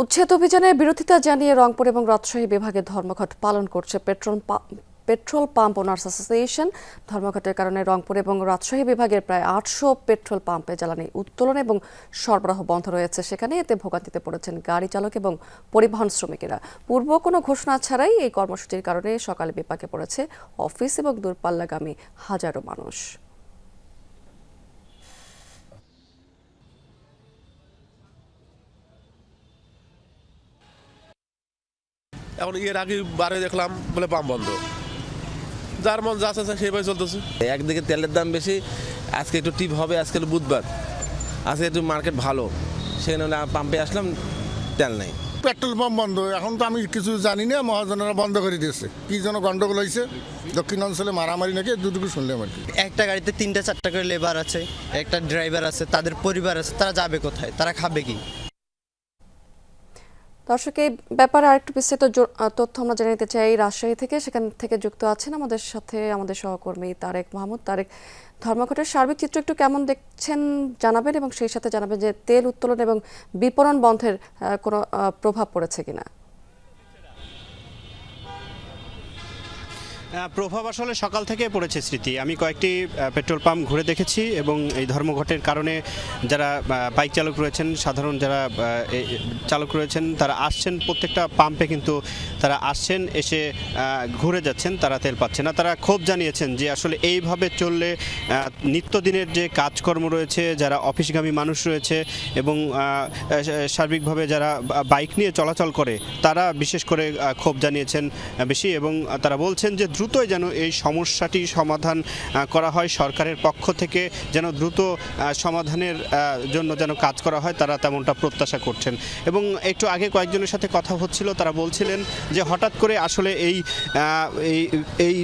উচ্ছেদ অভিযানের বিরোধিতা জানিয়ে রংপুর এবং রাজশাহী বিভাগে ধর্মঘট পালন করছে petrol petrol pump owners association. ধর্মঘটের কারণে রংপুর এবং রাজশাহী বিভাগের প্রায় আটশো পেট্রোল পাম্পে জ্বালানি উত্তোলন এবং সরবরাহ বন্ধ রয়েছে। সেখানে এতে ভোগান্তিতে পড়েছেন গাড়ি চালক এবং পরিবহন শ্রমিকেরা। পূর্ব কোনো ঘোষণা ছাড়াই এই কর্মসূচির কারণে সকালে বিপাকে পড়েছে অফিস এবং দূরপাল্লাগামী হাজারো মানুষ। এখন এর আগে বারে দেখলাম বলে পাম্প বন্ধ। যার মন যা আছে সেইভাবে চলতেছে। একদিকে তেলের দাম বেশি আজকে একটু টিপ হবে আজকে বুধবার। আজকে একটু মার্কেট ভালো। সেখানে পাম্পে আসলাম তেল নেই। পেট্রোল পাম্প বন্ধ। এখন তো আমি কিছু জানি না মহাজনেরা বন্ধ করে দিয়েছে। কি যেন গন্ডগোল হয়েছে। দক্ষিণ অঞ্চলে মারামারি নাকি দুটুকু শুনলাম আর কি। একটা গাড়িতে তিনটা চারটা করে লেবার আছে একটা ড্রাইভার আছে তাদের পরিবার আছে তারা যাবে কোথায়? তারা খাবে কি? দর্শক, এই ব্যাপারে আরেকটু বিস্তারিত তথ্য আমরা জেনে নিতে চাই রাজশাহী থেকে। সেখান থেকে যুক্ত আছেন আমাদের সাথে আমাদের সহকর্মী তারেক মাহমুদ। তারেক, ধর্মঘটের সার্বিক চিত্র একটু কেমন দেখছেন জানাবেন এবং সেই সাথে জানাবেন যে তেল উত্তোলন এবং বিপণন বন্ধের কোনো প্রভাব পড়েছে কিনা? প্রভাব আসলে সকাল থেকে পড়েছে স্মৃতি। আমি কয়েকটি পেট্রোল পাম্প ঘুরে দেখেছি এবং এই ধর্মঘটের কারণে যারা বাইক চালক রয়েছেন, সাধারণ যারা চালক রয়েছেন, তারা আসছেন, প্রত্যেকটা পাম্পে কিন্তু তারা আসছেন, এসে ঘুরে যাচ্ছেন, তারা তেল পাচ্ছে না। তারা ক্ষোভ জানিয়েছেন যে আসলে এইভাবে চললে নিত্যদিনের যে কাজকর্ম রয়েছে, যারা অফিসগামী মানুষ রয়েছে এবং সার্বিকভাবে যারা বাইক নিয়ে চলাচল করে, তারা বিশেষ করে ক্ষোভ জানিয়েছেন বেশি এবং তারা বলছেন যে দ্রুতই যেন এই সমস্যাটি সমাধান করা হয়। সরকারের পক্ষ থেকে যেন দ্রুত সমাধানের জন্য যেন কাজ করা হয়, তারা তেমনটা প্রত্যাশা করছেন। এবং একটু আগে কয়েকজনের সাথে কথা হচ্ছিল, তারা বলছিলেন যে হঠাৎ করে আসলে এই এই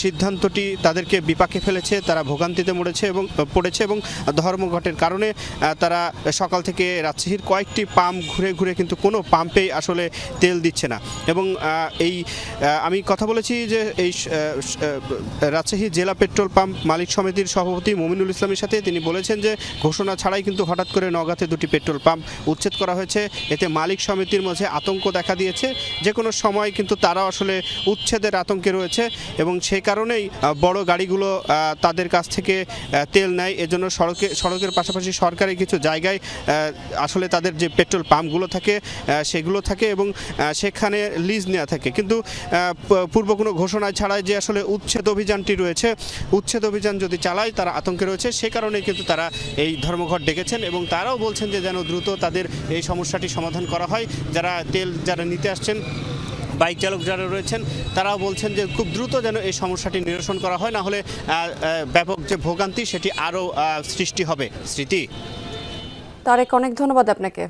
সিদ্ধান্তটি তাদেরকে বিপাকে ফেলেছে, তারা ভোগান্তিতে মরেছে এবং, পড়েছে এবং ধর্মঘটের কারণে তারা সকাল থেকে রাজশাহীর কয়েকটি পাম্প ঘুরে ঘুরে কিন্তু কোনো পাম্পেই আসলে তেল দিচ্ছে না। এবং এই আমি কথা বলেছি যে এই রাজশাহী জেলা পেট্রোল পাম্প মালিক সমিতির সভাপতি মমিনুল ইসলামের সাথে তিনি বলেছেন যে ঘোষণা ছাড়াই কিন্তু হঠাৎ করে নগাতে দুটি পেট্রোল পাম্প উচ্ছেদ করা হয়েছে। এতে মালিক সমিতির মাঝে আতঙ্ক দেখা দিয়েছে। যে কোনো সময় কিন্তু তারা আসলে উচ্ছেদের আতঙ্কে রয়েছে এবং সেই কারণেই বড় গাড়িগুলো তাদের কাছ থেকে তেল নেয়। এজন্য সড়কে, সড়কের পাশাপাশি সরকারি কিছু জায়গায় আসলে তাদের যে পেট্রোল পাম্পগুলো থাকে সেগুলো থাকে এবং সেখানে লিজ নেওয়া থাকে। কিন্তু পূর্ব কোনো ঘোষণা ছাড়াই যে আসলে উচ্ছেদ অভিযানটি রয়েছে, উচ্ছেদ অভিযান যদি চালায়, তারা আতঙ্কে রয়েছে। সে কারণে কিন্তু তারা এই ধর্মঘট ডেকেছেন এবং তারাও বলছেন যে যেন দ্রুত তাদের এই সমস্যাটি সমাধান করা হয়। যারা তেল যারা নিতে আসছেন, বাইক চালক যারা রয়েছেন, তারাও বলছেন যে খুব দ্রুত যেন এই সমস্যাটি নিরসন করা হয়। না হলে ব্যাপক যে ভোগান্তি, সেটি আরও সৃষ্টি হবে। স্মৃতি। তারেক, অনেক ধন্যবাদ আপনাকে।